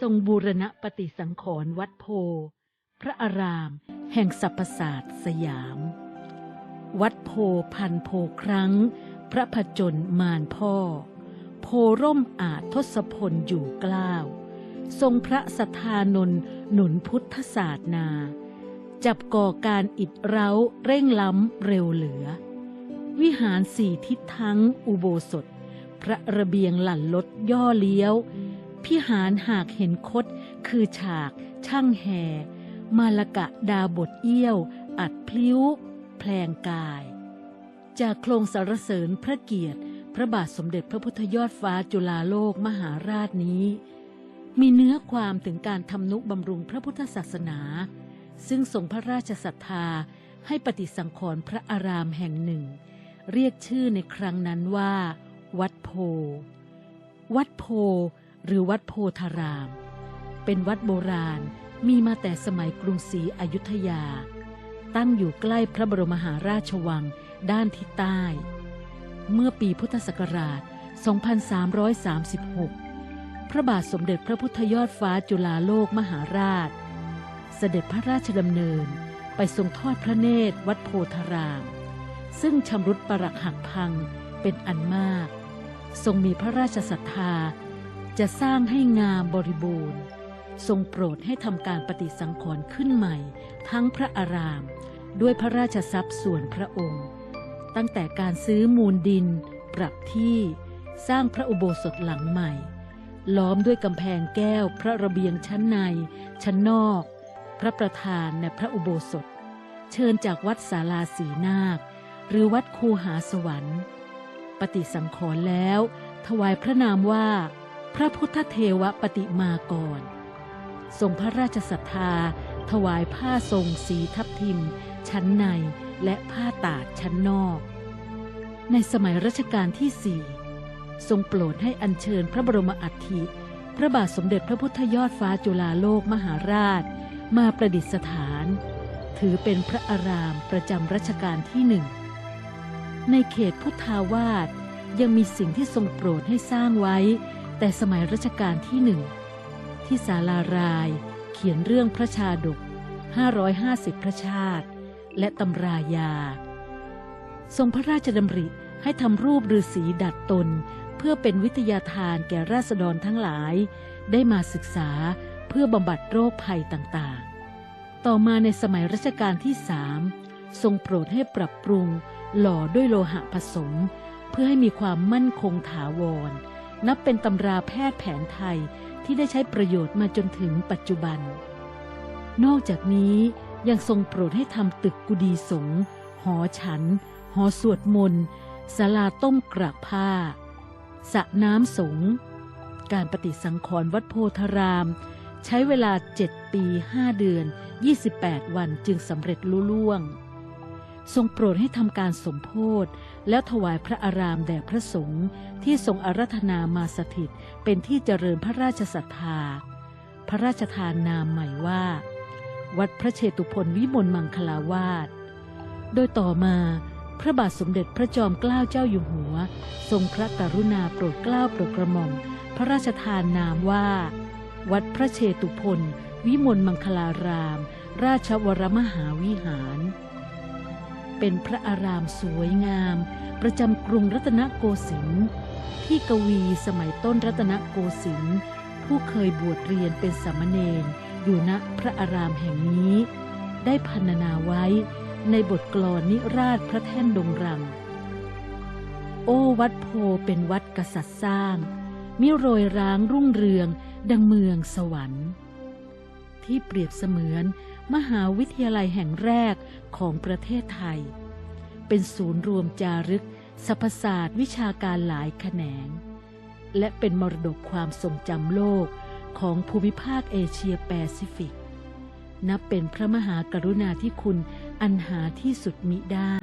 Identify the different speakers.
Speaker 1: ทรงบูรณะปฏิสังขรณ์วัดโพ พระอาราม แห่งสรรพศาสตร์สยาม วัดโพพันโพครั้ง พระผจญมารพ่อ โพร่มอาจทศพลอยู่กล้าว ทรงพระสถานนหนุนพุทธศาสนา จับก่อการอิดเร้าเร่งล้ำเร็วเหลือ วิหารสี่ทิศทั้งอุโบสถ พระระเบียงหลั่นลดย่อเลี้ยว พิหารหากเห็นคดคือฉาก ช่างแห่ มาลกะดาบทเอี้ยว อัดพลิ้ว แพลงกาย จากโครงสรรเสริญพระเกียรติ พระบาทสมเด็จพระพุทธยอดฟ้าจุฬาโลกมหาราชนี้ มีเนื้อความถึงการทำนุบำรุงพระพุทธศาสนา ซึ่งทรงพระราชศรัทธาให้ปฏิสังขรณ์พระอารามแห่งหนึ่ง เรียกชื่อในครั้งนั้นว่า วัดโพ วัดโพ หรือวัดโพธาราม เป็นวัดโบราณมีมาแต่สมัยกรุงศรีอยุธยา ตั้งอยู่ใกล้พระบรมมหาราชวังด้านทิศใต้ เมื่อปีพุทธศักราช 2336 พระบาทสมเด็จพระพุทธยอดฟ้าจุฬาโลกมหาราช เสด็จพระราชดำเนินไปทรงทอดพระเนตรวัดโพธาราม ซึ่งชำรุดปรักหักพังเป็นอันมาก ทรงมีพระราชศรัทธา จะสร้างให้งามบริบูรณ์ ทรงโปรดให้ทำการปฏิสังขรณ์ขึ้นใหม่ ทั้งพระอาราม ด้วยพระราชทรัพย์ส่วนพระองค์ ตั้งแต่การซื้อมูลดิน ปรับที่สร้างพระอุโบสถหลังใหม่ ล้อมด้วยกำแพงแก้วพระระเบียงชั้นใน ชั้นนอก พระประธานในพระอุโบสถ เชิญจากวัดศาลาสีนาค หรือวัดคูหาสวรรค์ ปฏิสังขรณ์แล้ว ถวายพระนามว่า พระพุทธเทวปฏิมากร ทรงพระราชศรัทธา ถวายผ้าทรงสีทับทิม ชั้นในและผ้าตาดชั้นนอก ในสมัยรัชกาลที่สี่ทรงโปรดให้อัญเชิญพระบรมอัฐิ พระบาทสมเด็จพระพุทธยอดฟ้าจุฬาโลกมหาราช มาประดิษฐาน ถือเป็นพระอารามประจำรัชกาลที่หนึ่ง ในเขตพุทธาวาสยังมีสิ่งที่ทรงโปรดให้สร้างไว้ แต่สมัยรัชกาลที่หนึ่งที่ศาลาราย เขียนเรื่องพระชาดก 550 พระชาติ และตำรายา ทรงพระราชดำริให้ทำรูปฤาษีดัดตน เพื่อเป็นวิทยาทานแก่ราษฎรทั้งหลาย ได้มาศึกษาเพื่อบำบัดโรคภัยต่างๆ ต่อมาในสมัยรัชกาลที่สามทรงโปรดให้ปรับปรุงหล่อด้วยโลหะผสม เพื่อให้มีความมั่นคงถาวร นับเป็นตำราแพทย์แผนไทยที่ได้ใช้ประโยชน์มาจนถึงปัจจุบัน นอกจากนี้ยังทรงโปรดให้ทำตึกกุดีสงฆ์หอฉัน หอสวดมนต์ศาลาต้มกระผ้าสระน้ำสงฆ์การปฏิสังขรณ์วัดโพธาราม ใช้เวลา 7 ปี 5 เดือน 28 วันจึงสำเร็จลุล่วง ทรงโปรดให้ทำการสมโพธแล้วถวายพระอารามแด่พระสงฆ์ที่ทรงอารัธนามาสถิตเป็นที่เจริญพระราชศรัทธา พระราชทานนามใหม่ว่า วัดพระเชตุพนวิมลมังคลาวาสโดยต่อมาพระบาทสมเด็จพระจอมเกล้าเจ้าอยู่หัว ทรงพระกรุณาโปรดเกล้าโปรดกระหม่อมพระราชทานนามว่า วัดพระเชตุพนวิมลมังคลาราม ราชวรมหาวิหาร เป็นพระอารามสวยงาม ประจำกรุงรัตนโกสินทร์ที่กวีสมัยต้นรัตนโกสินทร์ผู้เคยบวชเรียนเป็นสามเณรอยู่ณพระอารามแห่งนี้ ได้พรรณนาไว้ในบทกลอนนิราชพระแท่นดงรัง โอ้วัดโพเป็นวัดกษัตริย์สร้าง มิโรยร้างรุ่งเรืองดังเมืองสวรรค์ ที่เปรียบเสมือน มหาวิทยาลัยแห่งแรกของประเทศไทย เป็นศูนย์รวมจารึกสรรพศาสตร์วิชาการหลายแขนง และเป็นมรดกความทรงจำโลกของภูมิภาคเอเชียแปซิฟิก นับเป็นพระมหากรุณาธิคุณอันหาที่สุดมิได้